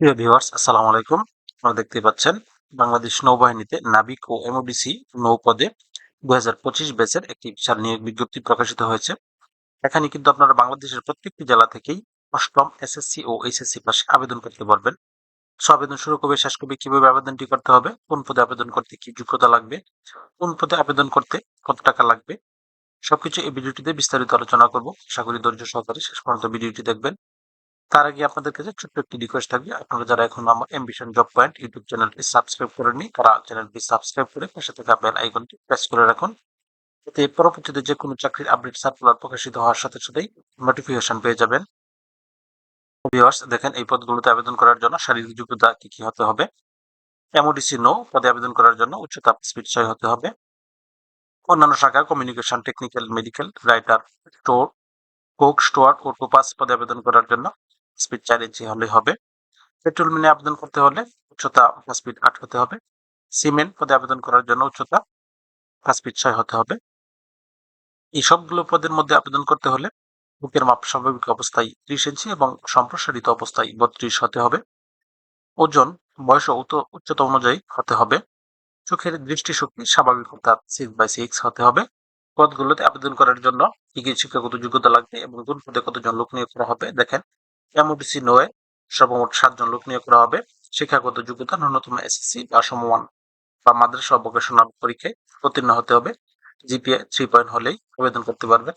প্রিয় ভিউয়ার্স আসসালামু আলাইকুম। আপনারা দেখতে পাচ্ছেন, বাংলাদেশ নৌবাহিনীতে নাবিক ও এমওডিসি নৌপদে দু হাজার পঁচিশ ব্যাচের একটি বিশাল নিয়োগ বিজ্ঞপ্তি প্রকাশিত হয়েছে। এখানে কিন্তু আপনারা বাংলাদেশের প্রত্যেকটি জেলা থেকেই অষ্টম এসএসসি ও এইচএসসি পাশে আবেদন করতে পারবেন। সো আবেদন শুরু করবে, শেষ করবে, কীভাবে আবেদনটি করতে হবে, কোন পদে আবেদন করতে কি যোগ্যতা লাগবে, কোন পদে আবেদন করতে কত টাকা লাগবে, সবকিছু এই ভিডিওটিতে বিস্তারিত আলোচনা করব। আশা করি ধৈর্য সহকারে শেষ পর্যন্ত ভিডিওটি দেখবেন। তার আগে আপনাদের কাছে ছোট্ট একটি রিকোয়েস্ট থাকবে। আপনারা যারা এখন আমার এমবিশন জব পয়েন্ট ইউটিউব চ্যানেলটি সাবস্ক্রাইব করেননি, তারা চ্যানেলটি সাবস্ক্রাইব করে পাশে থাকা বেল আইকনটি প্রেস করে রাখুন। এতে পরবর্তীতে যে কোনো চাকরির আপডেট সার্কুলার প্রকাশিত হওয়ার সাথে সাথেই নোটিফিকেশন পেয়ে যাবেন। ভিউয়ার্স দেখেন এই পদগুলোতে আবেদন করার জন্য শারীরিক যোগ্যতা কি কি হতে হবে? এমওডিসি নো পদে আবেদন করার জন্য উচ্চতা স্পিড ছয় হতে হবে। অন্যান্য শাখা communication technical medical writer store Coke স্টোয়ার ও টোপাস পদে আবেদন করার জন্য স্পিড চার ইঞ্চি হলে হবে। পেট্রোল মিনে আবেদন করতে হলে উচ্চতা পাঁচ আট হতে হবে। সিমেন্ট পদে আবেদন করার জন্য উচ্চতা পাঁচ ফিট ছয় হতে হবে। এই সবগুলো পদের মধ্যে আবেদন করতে হলে বুকের মাপ স্বাভাবিক অবস্থায় ত্রিশ ইঞ্চি এবং সম্প্রসারিত অবস্থায় বত্রিশ হতে হবে। ওজন, বয়স ও উচ্চতা অনুযায়ী হতে হবে। চোখের দৃষ্টিশক্তি স্বাভাবিক অর্থাৎ সিক্স বাই সিক্স হতে হবে। পদগুলোতে আবেদন করার জন্য কি কি শিক্ষাগত যোগ্যতা লাগবে এবং কোন পদে কতজন লোক নিয়োগ করা হবে দেখেন। এমওডিসি নোয়ে সর্বমোট সাতজন লোক নিয়োগ করা হবে। শিক্ষাগত যোগ্যতা ন্যূনতম এসএসসি বা সমমান বা মাদ্রাসা ভোকেশনাল পরীক্ষায় উত্তীর্ণ হতে হবে। জিপিএ থ্রি পয়েন্ট হলেই আবেদন করতে পারবে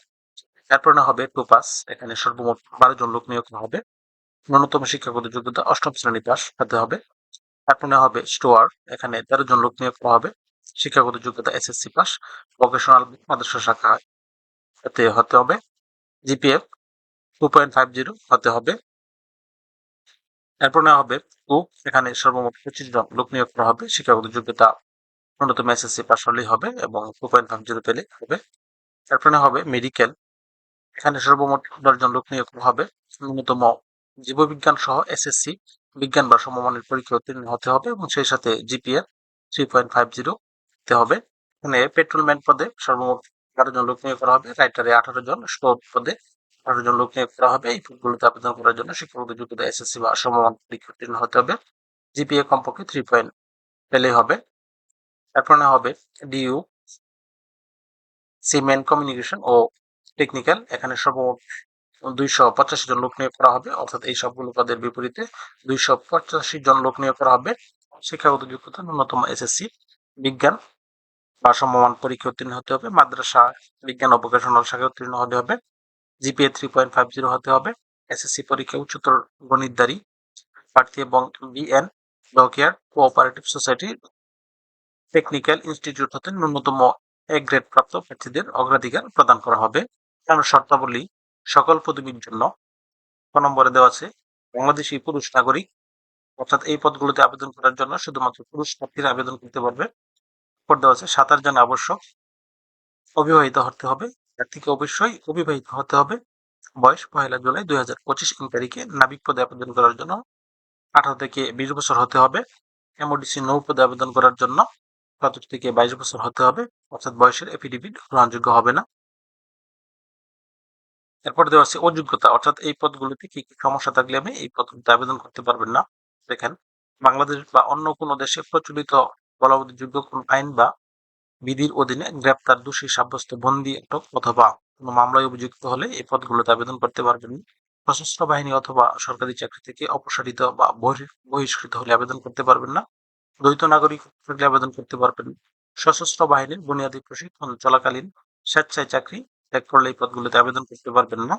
এরপর না হবে টু পাস এখানে সর্বমোট বারো জন লোক নিয়োগ হবে। ন্যূনতম শিক্ষাগত যোগ্যতা অষ্টম শ্রেণি পাস হতে হবে। এরপর না হবে স্টোয়ার এখানে তেরো জন লোক নিয়োগ করা হবে। শিক্ষাগত যোগ্যতা এসএসসি পাস ভোকেশনাল মাদ্রাসা শাখা হতে হবে। GPA two point five zero হতে হবে। এরপর নেওয়া হবে কুক এখানে সর্বমোট পঁচিশ জন লোক নিয়োগ করা হবে। শিক্ষাগত যোগ্যতা ন্যূনতম এসএসসি পাস হলেই হবে এবং টু পয়েন্ট ফাইভ জিরো পেলে হবে। এরপর নেওয়া হবে মেডিকেল এখানে সর্বমোট দশজন লোক নিয়োগ করা হবে। ন্যূনতম জীববিজ্ঞান সহ এসএসসি বিজ্ঞান বা সমমানের পরীক্ষা উত্তীর্ণ হতে হবে এবং সেই সাথে GPA three point five zero হতে হবে। এখানে পেট্রোলম্যান পদে সর্বমোট বারো জন লোক নিয়োগ করা হবে। রাইটারে আঠারো জন স্টোর পদে জন লোক নিয়োগ করা হবে। এই পদগুলোতে আবেদন করার জন্য শিক্ষাগত যোগ্যতা এসএসসি বা সমমান পরীক্ষা উত্তীর্ণ হতে হবে। জিপিএ কমপক্ষে থ্রি পয়েন্ট পেলেই হবে। এরপর না হবে ডিইউ সিমেন্ট কমিউনিকেশন ও টেকনিক্যাল এখানে সর্বমোট দুইশো পঁচাশি জন লোক নিয়োগ করা হবে। অর্থাৎ এই সবগুলো পদের বিপরীতে দুইশো পঁচাশি জন লোক নিয়োগ করা হবে। শিক্ষাগত যোগ্যতা ন্যূনতম এসএসসি, বিজ্ঞান বা সমমান পরীক্ষা উত্তীর্ণ হতে হবে। মাদ্রাসা, বিজ্ঞান ও ভোকেশনাল শাখায় উত্তীর্ণ হতে হবে। GPA three point five zero হতে হবে, এসএসসি পরীক্ষা উচ্চতর গণিতদারি প্রার্থী এবং BN dockyard cooperative society technical institute হতে ন্যূনতম এক গ্রেড প্রাপ্ত প্রার্থীদের অগ্রাধিকার প্রদান করা হবে। কারণ শর্তাবলী সকল পদবীর জন্য। ক নম্বরে দেওয়া আছে, বাংলাদেশি পুরুষ নাগরিক, অর্থাৎ এই পদগুলোতে আবেদন করার জন্য শুধুমাত্র পুরুষ প্রার্থীরা আবেদন করতে পারবে। পর দেওয়া আছে সাঁতার জানা আবশ্যক। অবিবাহিত হতে হবে প্রার্থীকে অবশ্যই অবিবাহিত হতে হবে। বয়স পয়লা জুলাই দুই হাজার পঁচিশ তারিখে নাবিক পদে আবেদন করার জন্য আঠারো থেকে বিশ বছর হতে হবে। এমওডিসি নৌ পদে আবেদন করার জন্য সতেরো থেকে বাইশ বছর হতে হবে। অর্থাৎ বয়সের এফিডেভিট গ্রহণযোগ্য হবে না। এরপর দেওয়া আছে অযোগ্যতা। অর্থাৎ এই পদগুলিতে কি কি সমস্যা থাকলে আমি এই পদগুলিতে আবেদন করতে পারবেন না। দেখেন, বাংলাদেশ বা অন্য কোনো দেশে প্রচলিত বলবৎযোগ্য কোন আইন বা বিধির অধীনে গ্রেপ্তার দোষী সাব্যস্ত বন্দী আটক অথবা কোনো মামলায় অভিযুক্ত হলে এই পদগুলোতে আবেদন করতে পারবেন। সশস্ত্র বাহিনী অথবা সরকারি চাকরি থেকে অপসারিত বা বহিষ্কৃত হলে আবেদন করতে পারবেন না। দ্বৈত নাগরিক থাকলে আবেদন করতে পারবেন। সশস্ত্র বাহিনীর বুনিয়াদী প্রশিক্ষণ চলাকালীন স্বেচ্ছায় চাকরি ত্যাগ করলে এই পদগুলোতে আবেদন করতে পারবেন না।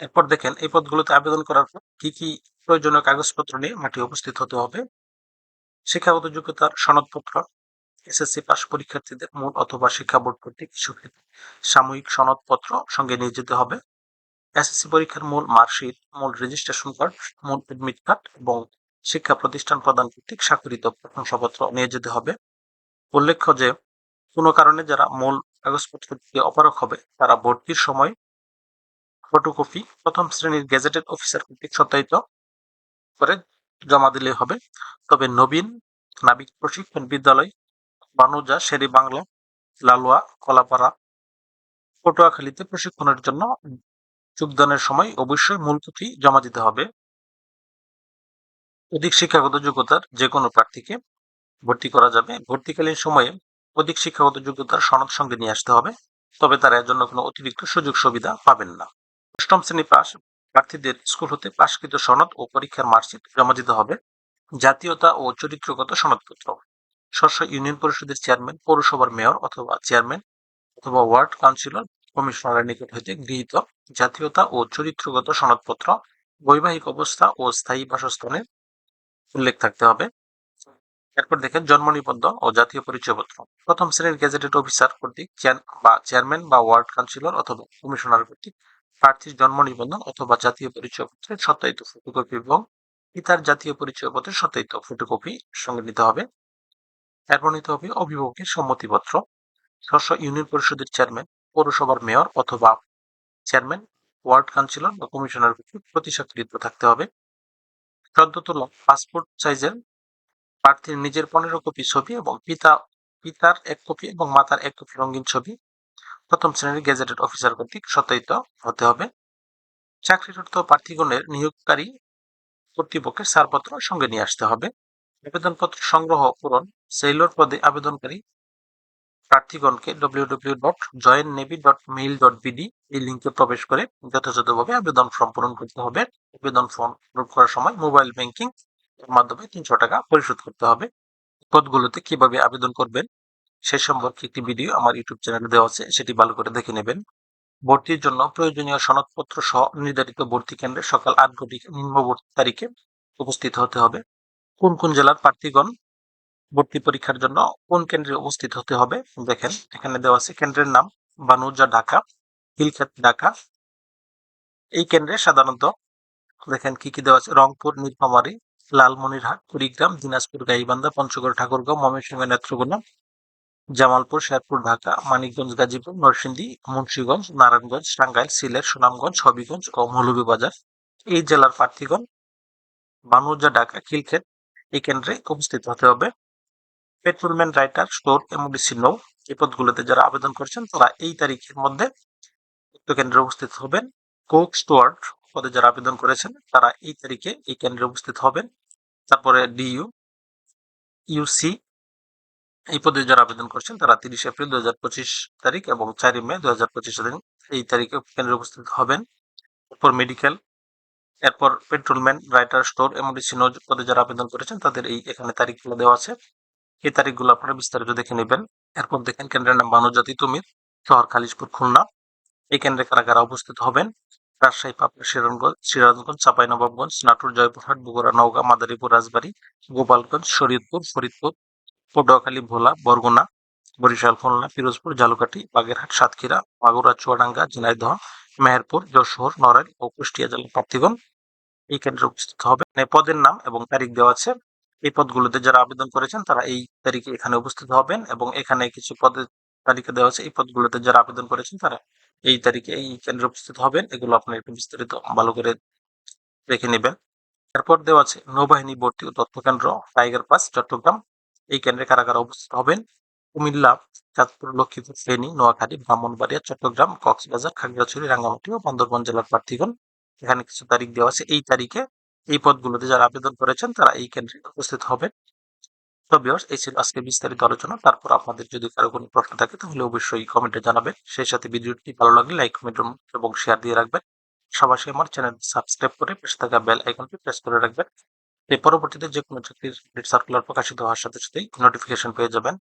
এরপর দেখেন, এই পদগুলোতে আবেদন করার পর কি কি প্রয়োজনীয় কাগজপত্র নিয়ে মাঠে উপস্থিত হতে হবে? শিক্ষাগত যোগ্যতার সনদপত্র এসএসসি পাস পরীক্ষার্থীদের মূল অথবা শিক্ষা বোর্ড কর্তৃক স্বীকৃত সাময়িক সনদপত্র সঙ্গে নিয়ে যেতে হবে। এসএসসি পরীক্ষার মূল মার্কশিট, মূল রেজিস্ট্রেশন কার্ড, মূল এডমিট কার্ড এবং শিক্ষা প্রতিষ্ঠান প্রদান কর্তৃক স্বাক্ষরিত প্রশংসাপত্র নিয়ে যেতে হবে। উল্লেখ্য যে, কোনো কারণে যারা মূল কাগজপত্র দিয়ে অপারক হবে, তারা ভর্তির সময় ফটোকপি প্রথম শ্রেণির গেজেটেড অফিসার কর্তৃক সত্যায়িত করে জমা দিলে হবে। তবে নবীন নাবিক প্রশিক্ষণ বিদ্যালয় বানুজা, শেরি বাংলা, লালুয়া, কলাপাড়া। পটুয়াখালীতে প্রশিক্ষণের জন্য যোগদানের সময় অবশ্যই মূল পুঁথি জমা দিতে হবে। অধিক শিক্ষাগত যোগ্যতার যে কোনো প্রার্থীকে ভর্তি করা যাবে। ভর্তিকালীন সময়ে অধিক শিক্ষাগত যোগ্যতার সনদ সঙ্গে নিয়ে আসতে হবে, তবে তারা এর জন্য কোনো অতিরিক্ত সুযোগ সুবিধা পাবেন না। অষ্টম শ্রেণি পাস প্রার্থীদের স্কুল হতে পাশকৃত সনদ ও পরীক্ষার মার্কশিট জমা দিতে হবে। জাতীয়তা ও চরিত্রগত সনদপত্র। স্ব ইউনিয়ন পরিষদের চেয়ারম্যান, পৌরসভার মেয়র অথবা চেয়ারম্যান অথবা ওয়ার্ড কাউন্সিলর, কমিশনারের নিকট হইতে গৃহীত জাতীয়তা ও চরিত্রগত সনদপত্র, বৈবাহিক অবস্থা ও স্থায়ী বাসস্থানের উল্লেখ থাকতে হবে। এরপর দেখেন, জন্ম নিবন্ধন ও জাতীয় পরিচয়পত্র। প্রথম শ্রেণির গেজেটেড অফিসার কর্তৃক বা চেয়ারম্যান বা ওয়ার্ড কাউন্সিলর অথবা কমিশনার কর্তৃক প্রার্থীর জন্ম নিবন্ধন অথবা জাতীয় পরিচয়পত্রের সত্যায়িত ফটোকপি এবং পিতার জাতীয় পরিচয়পত্রের সত্যায়িত ফটোকপি সঙ্গে নিতে হবে। এরপর নিতে হবে অভিভাবকের সম্মতিপত্র। ষষ্ঠ ইউনিয়ন পরিষদের চেয়ারম্যান, পৌরসভার মেয়র অথবা চেয়ারম্যান, ওয়ার্ড কাউন্সিলর বা কমিশনার কর্তৃক থাকতে হবে। তোলা পাসপোর্ট সাইজের প্রার্থীর নিজের পনেরো কপি ছবি এবং পিতা, পিতার এক কপি এবং মাতার এক কপি রঙিন ছবি। প্রথম শ্রেণির গেজেটেড অফিসার কর্তৃক সত্যায়িত হতে হবে। চাকরিরত প্রার্থীগণের নিয়োগকারী কর্তৃপক্ষের ছাড়পত্র সঙ্গে নিয়ে আসতে হবে। আবেদনপত্র সংগ্রহ পূরণ সেইলর পদে আবেদনকারী প্রার্থীগণকে WW dot join navy dot mail dot BD এই লিঙ্কে প্রবেশ করে যথাযথভাবে আবেদন ফর্ম পূরণ করতে হবে। আবেদন ফর্ম পূরণ করার সময় মোবাইল ব্যাংকিং এর মাধ্যমে তিনশো টাকা পরিশোধ করতে হবে। পদগুলোতে কীভাবে আবেদন করবেন সে সম্পর্কে একটি ভিডিও আমার ইউটিউব চ্যানেলে দেওয়া আছে, সেটি ভালো করে দেখে নেবেন। ভর্তির জন্য প্রয়োজনীয় সনদপত্র সহ নির্ধারিত ভর্তি কেন্দ্রে সকাল আট ঘটিকা নিম্নবর্তী তারিখে উপস্থিত হতে হবে। কোন কোন জেলার প্রার্থীগণ ভর্তি পরীক্ষার জন্য কোন কেন্দ্রে উপস্থিত হতে হবে? দেখেন, এখানে দেওয়া আছে কেন্দ্রের নাম বানুজা ঢাকা হিলখ্যাত ঢাকা। এই কেন্দ্রে সাধারণত দেখেন কি কি দেওয়া আছে? রংপুর, নীলফামারী, লালমনিরহাট, কুড়িগ্রাম, দিনাজপুর, গাইবান্ধা, পঞ্চগড়, ঠাকুরগাঁও, ময়মনসিংহ, নেত্রকোনা, জামালপুর, শেরপুর, ঢাকা, মানিকগঞ্জ, গাজীপুর, নরসিংদী, মুন্সিগঞ্জ, নারায়ণগঞ্জ, টাঙ্গাইল, সিলেট, সুনামগঞ্জ, হবিগঞ্জ ও মৌলভীবাজার। এই জেলার প্রার্থীগণ বানুজা ঢাকা খিলক্ষেত এই কেন্দ্রে উপস্থিত হতে হবে। পেট্রোলম্যান রাইটার স্টোর এমডিসি নৌ এই পদগুলোতে যারা আবেদন করছেন, তারা এই তারিখের মধ্যে উক্ত কেন্দ্রে উপস্থিত হবেন। কোক স্টুয়ার্ড পদে যারা আবেদন করেছেন, তারা এই তারিখে এই কেন্দ্রে উপস্থিত হবেন। তারপরে ডিইউ ইউসি এই পদে যারা আবেদন করছেন, তারা তিরিশ এপ্রিল দু হাজার পঁচিশ তারিখ এবং চারই মে দু এই তারিখে কেন্দ্রে উপস্থিত হবেন। এরপর মেডিকেল এরপর পেট্রোলম্যান, রাইটার, স্টোর এমডিসি নৌ পদে যারা আবেদন করেছেন, তাদের এই এখানে তারিখগুলো দেওয়া আছে। এই তারিখগুলো আপনারা বিস্তারিত দেখে নেবেন। এরপর দেখেন কেন্দ্রের নাম বানুজাতি তুমির, শহর খালিশপুর, খুলনা। এই কেন্দ্রে কারা কারা উপস্থিত হবেন রাজশাহী, পাবনা, সিরাজগঞ্জ সিরাজগঞ্জ চাঁপাইনবাবগঞ্জ নাটোর, জয়পুরহাট, বগুড়া, নওগাঁ, মাদারীপুর, রাজবাড়ী, গোপালগঞ্জ, শরীয়তপুর, ফরিদপুর, পটুয়াখালী, ভোলা, বরগুনা, বরিশাল, খুলনা, পিরোজপুর জালুকাঠি বাগেরহাট, সাতক্ষীরা, মাগুরা, চুয়াডাঙ্গা, ঝিনাইদহ, মেহেরপুর, যশোর, নড়াইল ও কুষ্টিয়া জেলার প্রার্থীগণ। এই কেন্দ্রে উপস্থিত হবে। পদের নাম এবং তারিখ দেওয়া আছে। এই পদগুলোতে যারা আবেদন করেছেন, তারা এই তারিখে এখানে উপস্থিত হবেন এবং এখানে কিছু পদের তালিকা দেওয়া আছে। এই পদগুলোতে যারা আবেদন করেছেন, তারা এই তারিখে এই কেন্দ্রে উপস্থিত হবেন। এগুলো আপনার একটু বিস্তারিত ভালো করে দেখে নেবেন। এরপর দেওয়া আছে, নৌবাহিনী ভর্তি ও তথ্য কেন্দ্র, টাইগার পাস, চট্টগ্রাম। এই কেন্দ্রে কারা কারা উপস্থিত হবেন কুমিল্লা, চাঁদপুর, লক্ষ্মীপুর, ফেনী, নোয়াখালী, ব্রাহ্মণবাড়িয়া, চট্টগ্রাম, কক্সবাজার, খাগড়াছড়ি, রাঙ্গামাটি ও বান্দরবান জেলার প্রার্থীগণ। এখানে কিছু তারিখ দেওয়া আছে। এই তারিখে এই পদগুলোতে যারা আবেদন করেছেন, তারা এই কেন্দ্রে উপস্থিত হবেন। তো এই ছিল আজকে বিস্তারিত আলোচনা। তারপর আপনাদের যদি কারও কোনো প্রশ্ন থাকে, তাহলে অবশ্যই কমেন্টে জানাবেন। সেই সাথে ভিডিওটি ভালো লাগলে লাইক কমেন্ট এবং শেয়ার দিয়ে রাখবেন। সবাই আমার চ্যানেল সাবস্ক্রাইব করে পাশে থাকা বেল আইকনটি প্রেস করে রাখবেন। পরবর্তীতে যে কোনো চাকরির সার্কুলার প্রকাশিত হওয়ার সাথে সাথেই নোটিফিকেশন পেয়ে যাবেন।